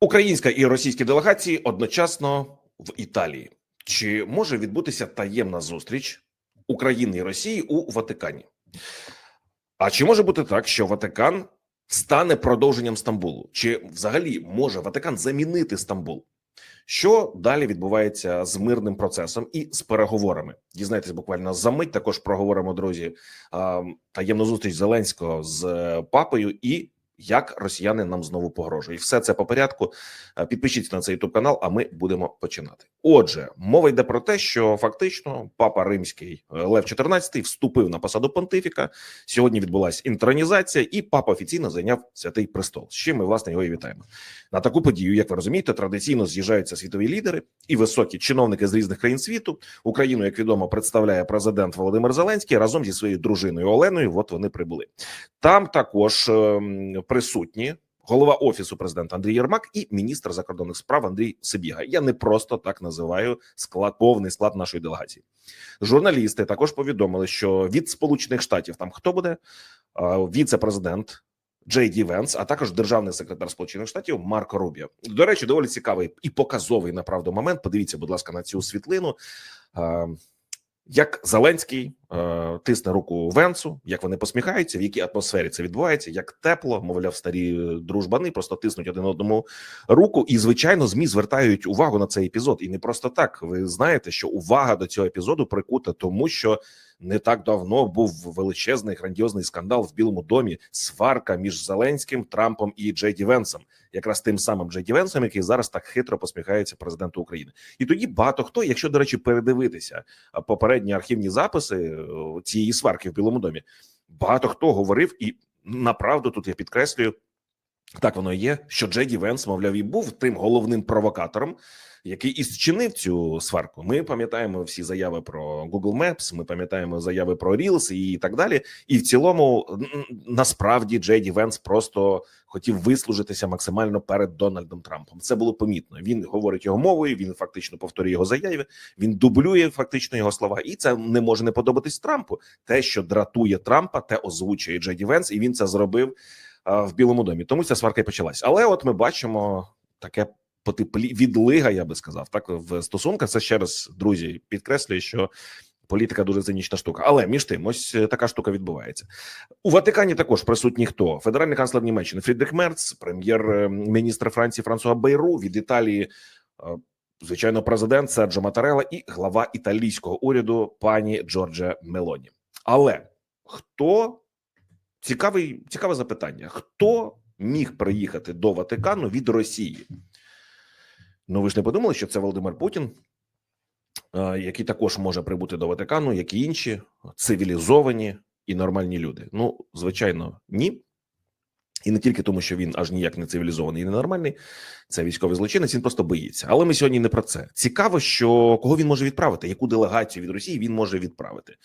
Українська і російські делегації одночасно в Італії. Чи може відбутися таємна зустріч України і Росії у Ватикані? А чи може бути так, що Ватикан стане продовженням Стамбулу? Чи взагалі може Ватикан замінити Стамбул? Що далі відбувається з мирним процесом і з переговорами? Дізнайтесь буквально за мить. Також проговоримо друзі таємну зустріч Зеленського з е, папою і як росіяни нам знову погрожують. Все це по порядку. Е, Підпишіться на цей ютуб канал, а ми будемо починати. Отже, мова йде про те, що фактично папа римський е, Лев XIV вступив на посаду понтифіка. Сьогодні відбулася інтронізація, і папа офіційно зайняв святий престол. З чим ми власне його і вітаємо. На таку подію, як ви розумієте, традиційно з'їжджаються світові лідери і високі чиновники з різних країн світу. Україну, як відомо, представляє президент Володимир Зеленський разом зі своєю дружиною Оленою. От вони прибули. Там також ем, присутні голова офісу президента Андрій Єрмак і міністр закордонних справ Андрій Сибіга. Я не просто так називаю склад повний склад нашої делегації. Журналісти також повідомили, що від Сполучених Штатів там хто буде віце-президент. Джей Ді Венс, а також державний секретар Сполучених Штатів Марко Рубіо. До речі, доволі цікавий і показовий направду момент. Подивіться, будь ласка, на цю світлину. Як Зеленський тисне руку Венсу, як вони посміхаються, в якій атмосфері це відбувається, як тепло, мовляв, старі е, дружбани просто тиснуть один одному руку. І звичайно, змі звертають увагу на цей епізод. І не просто так. Ви знаєте, що увага до цього епізоду прикута, тому що не так давно був величезний грандіозний скандал в Білому домі, сварка між Зеленським, Трампом і Джей Ді Венсом, якраз тим самим Джей Ді Венсом, який зараз так хитро посміхається президенту України. І тоді багато хто, якщо до речі, передивитися попередні архівні записи е, цієї сварки в Білому домі, багато хто говорив, і направду тут я підкреслюю. Так воно і є, що Джеді Венс, мовляв, і був тим головним провокатором, який і зчинив цю сварку. Ми пам'ятаємо всі заяви про Google Maps, ми пам'ятаємо заяви про Reels і так далі. І в цілому, насправді, Джейді Венс просто хотів вислужитися максимально перед Дональдом Трампом. Це було помітно. Він говорить його мовою. Він фактично повторює його заяви. Він дублює фактично його слова, і це не може не подобатись Трампу. Те, що дратує Трампа, те озвучує Джейді Венс, і він це зробив в Білому домі. Тому ця сварка і почалась. Але от ми бачимо таке потеплі відлига, я би сказав, так в стосунках. Це ще раз, друзі, підкреслює, що. Політика дуже цинічна штука, але між тим, ось е, така штука відбувається у Ватикані. Також присутні хто федеральний канцлер Німеччини Фрідрих Мерц, прем'єр-міністр Франції Франсуа Бейру від Італії, е, звичайно, президент Серджо Матарела і глава італійського уряду пані Джорджа Мелоні. Але хто цікавий, цікаве запитання: хто міг приїхати до Ватикану від Росії? Ну, ви ж не подумали, що це Володимир Путін, е, який також може прибути до Ватикану, як і інші цивілізовані і нормальні люди. Ну, звичайно, ні. І не тільки тому, що він аж ніяк не цивілізований і ненормальний, це військовий злочинець. Він просто боїться. Але ми сьогодні не про це. Цікаво, що кого він може відправити, яку делегацію від Росії він може відправити.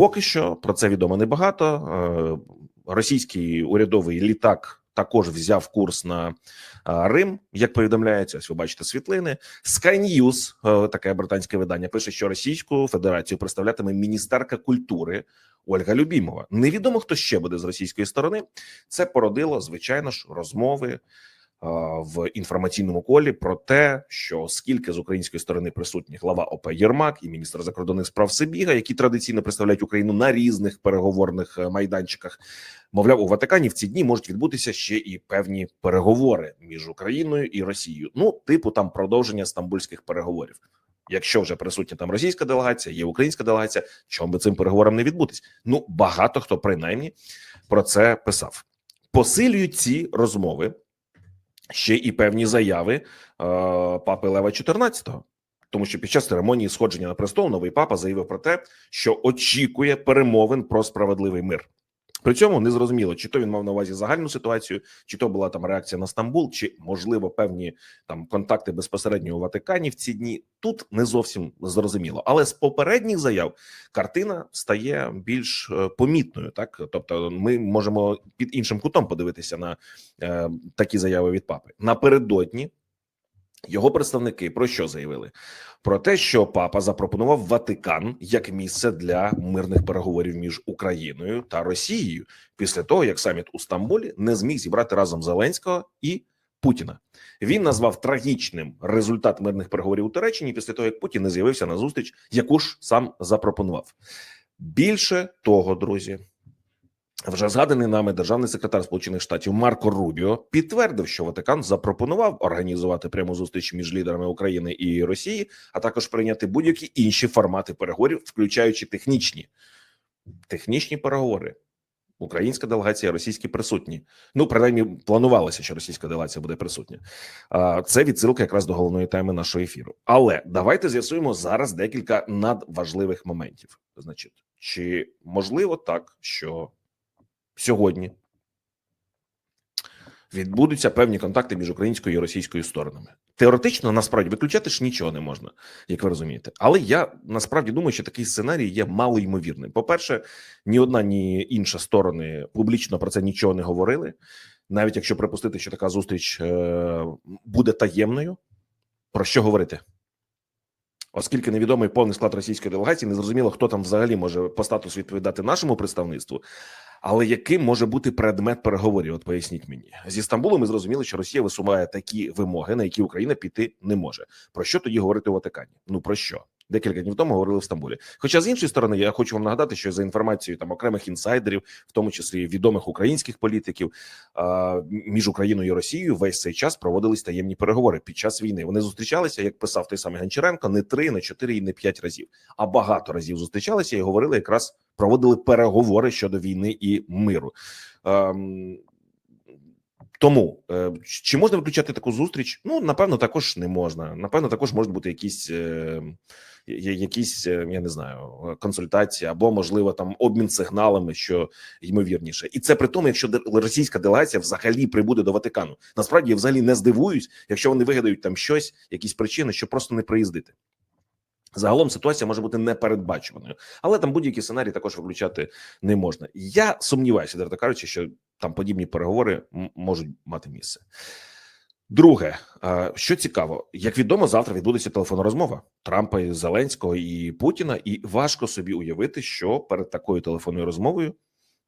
Поки що про це відомо небагато. Е, Російський урядовий літак також взяв курс на е, Рим, як повідомляється. Ось ви бачите світлини. Sky News, е, таке британське видання, пише, що Російську Федерацію представлятиме міністерка культури Ольга Любімова. Невідомо хто ще буде з російської сторони. Це породило звичайно ж розмови в інформаційному колі про те, що скільки з української сторони присутні глава ОП Єрмак і міністр закордонних справ Сибіга, які традиційно представляють Україну на різних переговорних е, майданчиках. Мовляв, у Ватикані в ці дні можуть відбутися ще і певні переговори між Україною і Росією. Ну, типу там продовження стамбульських переговорів. Якщо вже присутня там російська делегація, є українська делегація, чому би цим переговорам не відбутись? Ну багато хто принаймні про це писав. Посилюють ці розмови ще і певні заяви е, папи Лева XIV. Тому що під час церемонії сходження на престол новий папа заявив про те, що очікує перемовин про справедливий мир. При цьому не зрозуміло, чи то він мав на увазі загальну ситуацію, чи то була там реакція на Стамбул, чи можливо певні там контакти безпосередньо у Ватикані в ці дні. Тут не зовсім зрозуміло. Але з попередніх заяв картина стає більш е, помітною. Так, тобто, ми можемо під іншим кутом подивитися на е, такі заяви від папи напередодні. Його представники про що заявили? Про те, що папа запропонував Ватикан як місце для мирних переговорів між Україною та Росією після того, як саміт у Стамбулі не зміг зібрати разом Зеленського і Путіна. Він назвав трагічним результат мирних переговорів у Туреччині після того, як Путін не з'явився на зустріч, яку ж сам запропонував. Більше того, друзі, вже згаданий нами державний секретар Сполучених Штатів Марко Рубіо підтвердив, що Ватикан запропонував організувати пряму зустріч між лідерами України і Росії, а також прийняти будь-які інші формати переговорів, включаючи технічні технічні переговори. Українська делегація, російські присутні. Ну, принаймні, планувалося, що російська делегація буде присутня. Це відсилка якраз до головної теми нашого ефіру. Але давайте з'ясуємо зараз декілька надважливих моментів. Значить, чи можливо так, що сьогодні відбудуться певні контакти між українською і російською сторонами? Теоретично, насправді, виключати ж нічого не можна, як ви розумієте. Але я насправді думаю, що такий сценарій є малоймовірним. По-перше, ні одна, ні інша сторони публічно про це нічого не говорили. Навіть якщо припустити, що така зустріч е, буде таємною, про що говорити? Оскільки невідомий повний склад російської делегації, не зрозуміло, хто там взагалі може по статусу відповідати нашому представництву. Але яким може бути предмет переговорів? От поясніть мені зі Стамбулом. Ми зрозуміли, що Росія висуває такі вимоги, на які Україна піти не може. Про що тоді говорити у Ватикані? Ну про що? Декілька днів тому говорили в Стамбулі. Хоча з іншої сторони, я хочу вам нагадати, що за інформацією там окремих інсайдерів, в тому числі відомих українських політиків, між Україною і Росією весь цей час проводились таємні переговори під час війни. Вони зустрічалися, як писав той самий Гончаренко, не три, не чотири і не п'ять разів, а багато разів зустрічалися і говорили якраз проводили переговори щодо війни і миру. Тому е, чи можна виключати таку зустріч? Ну напевно, також не можна. Напевно, також можуть бути якісь е, якісь, е, я не знаю, консультації або можливо там обмін сигналами, що ймовірніше, і це при тому, якщо російська делегація взагалі прибуде до Ватикану. Насправді я взагалі не здивуюсь, якщо вони вигадають там щось, якісь причини, щоб просто не приїздити. Загалом ситуація може бути непередбачуваною, але там будь-які сценарії також виключати не можна. Я сумніваюся, дерто кажучи, що там подібні переговори можуть мати місце. Друге, що цікаво, як відомо, завтра відбудеться телефонна розмова Трампа і Зеленського і Путіна, і важко собі уявити, що перед такою телефонною розмовою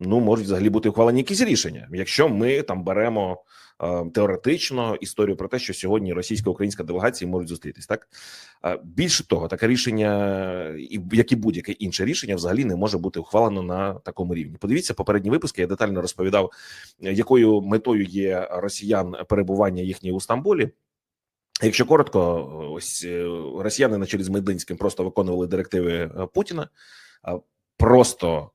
ну можуть взагалі бути ухвалені якісь рішення, якщо ми там беремо е, теоретично історію про те, що сьогодні російсько-українська делегації можуть зустрітись, так е, більше того, таке рішення, і як і будь-яке інше рішення, взагалі не може бути ухвалено на такому рівні. Подивіться попередні випуски. Я детально розповідав, якою метою є росіян перебування їхнє у Стамбулі. Якщо коротко, ось е, росіяни на чолі з Мединським просто виконували директиви е, Путіна, просто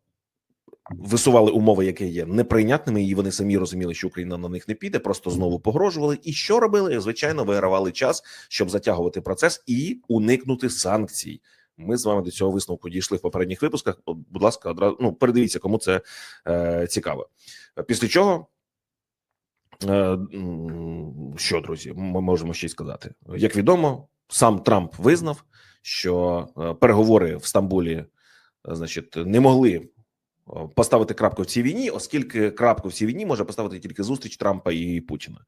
висували умови, які є неприйнятними, і вони самі розуміли, що Україна на них не піде. Просто знову погрожували. І що робили? Звичайно, вигравали час, щоб затягувати процес і уникнути санкцій. Ми з вами до цього висновку дійшли в попередніх випусках. Будь ласка, одразу ну передивіться, кому це е, цікаво. Після чого. Е, що друзі, ми можемо ще й сказати, як відомо, сам Трамп визнав, що е, переговори в Стамбулі, е, значить, не могли поставити крапку в цій війні, оскільки крапку в цій війні може поставити тільки зустріч Трампа і Путіна.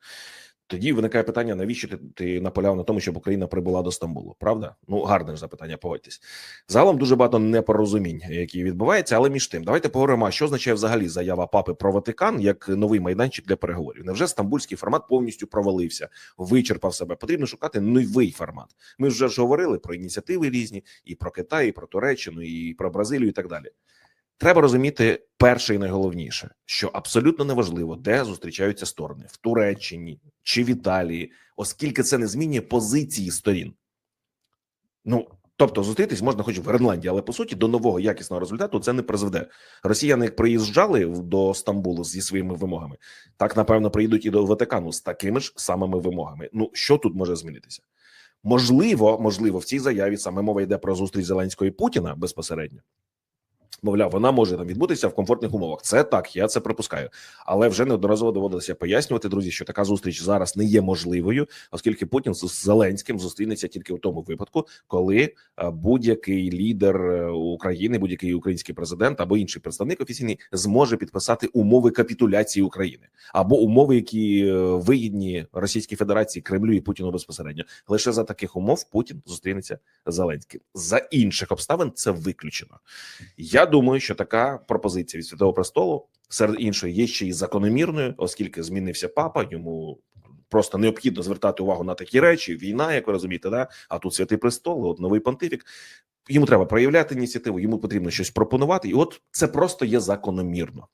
Тоді виникає питання: навіщо ти ти наполяв на тому, щоб Україна прибула до Стамбулу? Правда? Ну гарне ж запитання. Погодьтесь загалом дуже багато непорозумінь, які відбуваються, але між тим, давайте поговоримо, що означає взагалі заява папи про Ватикан як новий майданчик для переговорів. Невже стамбульський формат повністю провалився, вичерпав себе? Потрібно шукати новий формат. Ми вже ж говорили про ініціативи різні, і про Китай, і про Туреччину, і про Бразилію, і так далі. Треба розуміти перше і найголовніше, що абсолютно неважливо, де зустрічаються сторони в Туреччині чи в Італії, оскільки це не змінює позиції сторін. Ну тобто, зустрітись можна, хоч в Гренландії, але по суті до нового якісного результату це не призведе. Росіяни, як приїжджали до Стамбулу зі своїми вимогами, так напевно приїдуть і до Ватикану з такими ж самими вимогами. Ну що тут може змінитися? Можливо, можливо, в цій заяві саме мова йде про зустріч Зеленського і Путіна безпосередньо. Мовляв, вона може там відбутися в комфортних умовах. Це так, я це припускаю, але вже неодноразово доводилося пояснювати, друзі, що така зустріч зараз не є можливою, оскільки Путін з Зеленським зустрінеться тільки в тому випадку, коли е, будь-який лідер е, України, будь-який український президент або інший представник офіційний зможе підписати умови капітуляції України або умови, які е, вигідні Російській Федерації Кремлю і Путіну безпосередньо. Лише за таких умов Путін зустрінеться з Зеленським. За інших обставин це виключено. Я думаю, що така пропозиція від святого престолу серед іншої є ще й закономірною, оскільки змінився папа. Йому просто необхідно звертати увагу на такі речі. Війна, як ви розумієте, да? а тут святий престол, от новий понтифік. Йому треба проявляти ініціативу, йому потрібно щось пропонувати, і от це просто є закономірно.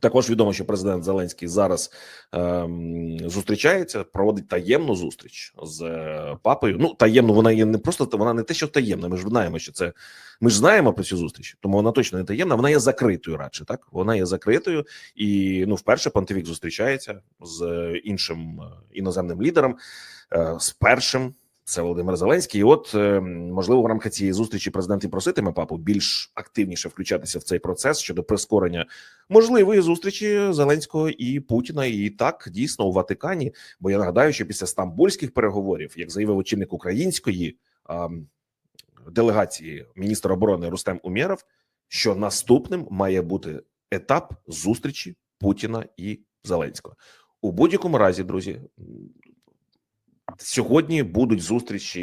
Також відомо, що президент Зеленський зараз ем, зустрічається, проводить таємну зустріч з е, папою. Ну таємно, вона є не просто вона не те, що таємна. Ми ж знаємо, що це ми ж знаємо про цю зустріч, тому вона точно не таємна. Вона є закритою радше. Так вона є закритою, і ну, вперше Пантелік зустрічається з е, іншим е, іноземним лідером, е, з першим. Це Володимир Зеленський. І от е, можливо, в рамках цієї зустрічі президент і проситиме папу більш активніше включатися в цей процес щодо прискорення можливої зустрічі Зеленського і Путіна. І так дійсно у Ватикані. Бо я нагадаю, що після стамбульських переговорів, як заявив очільник української а, делегації міністр оборони Рустем Умєров, що наступним має бути етап зустрічі Путіна і Зеленського у будь-якому разі, друзі. Сьогодні будуть зустрічі,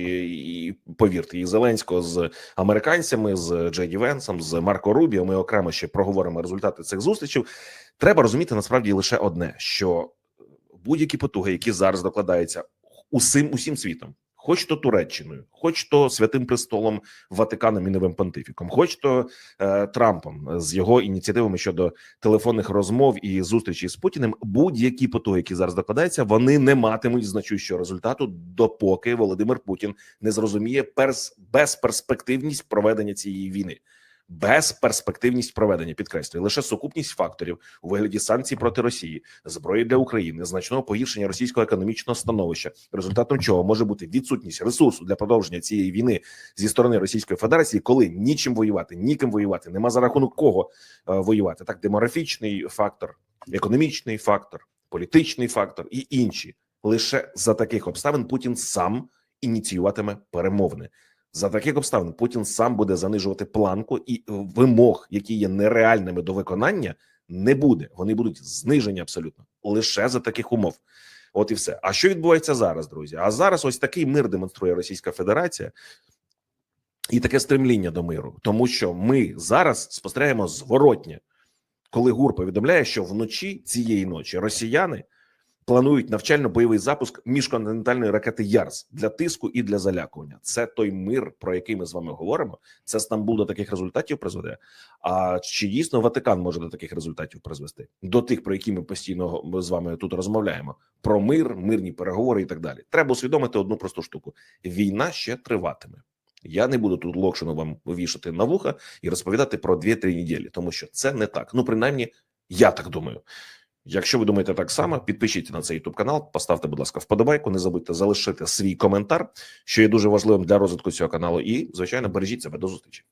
і повірте, і Зеленського з американцями, з Джеді Венсом, з Марко Рубіо. Ми окремо ще проговоримо результати цих зустрічей. Треба розуміти насправді лише одне: що будь-які потуги, які зараз докладаються усім усім світом, хоч то Туреччиною, хоч то Святим Престолом, Ватиканом і Новим Понтифіком, хоч то е, Трампом з його ініціативами щодо телефонних розмов і зустрічі з Путіним, будь-які потуги, які зараз докладаються, вони не матимуть значущого результату, допоки Володимир Путін не зрозуміє перс безперспективність проведення цієї війни. Безперспективність проведення підкреслюю лише сукупність факторів у вигляді санкцій проти Росії, зброї для України, значного погіршення російського економічного становища, результатом чого може бути відсутність ресурсу для продовження цієї війни зі сторони Російської Федерації, коли нічим воювати, ніким воювати, нема за рахунок кого е, воювати. Так, демографічний фактор, економічний фактор, політичний фактор і інші. Лише за таких обставин Путін сам ініціюватиме перемовини. За таких обставин Путін сам буде занижувати планку, і вимог, які є нереальними до виконання, не буде. Вони будуть знижені абсолютно лише за таких умов. От і все. А що відбувається зараз, друзі? А зараз ось такий мир демонструє Російська Федерація і таке стремління до миру, тому що ми зараз спостерігаємо зворотнє, коли ГУР повідомляє, що вночі цієї ночі росіяни планують навчально-бойовий запуск міжконтинентальної ракети Ярс для тиску і для залякування. Це той мир, про який ми з вами говоримо. Це Стамбул до таких результатів призведе. А чи дійсно Ватикан може до таких результатів призвести? До тих, про які ми постійно з вами тут розмовляємо: про мир, мирні переговори і так далі. Треба усвідомити одну просту штуку: війна ще триватиме. Я не буду тут локшину вам вішати на вуха і розповідати про 2-3 неділі, тому що це не так. Ну принаймні, я так думаю. Якщо ви думаєте так само, підпишіться на цей youtube канал, поставте, будь ласка, вподобайку. Не забудьте залишити свій коментар, що є дуже важливим для розвитку цього каналу. І звичайно, бережіть себе до зустрічі.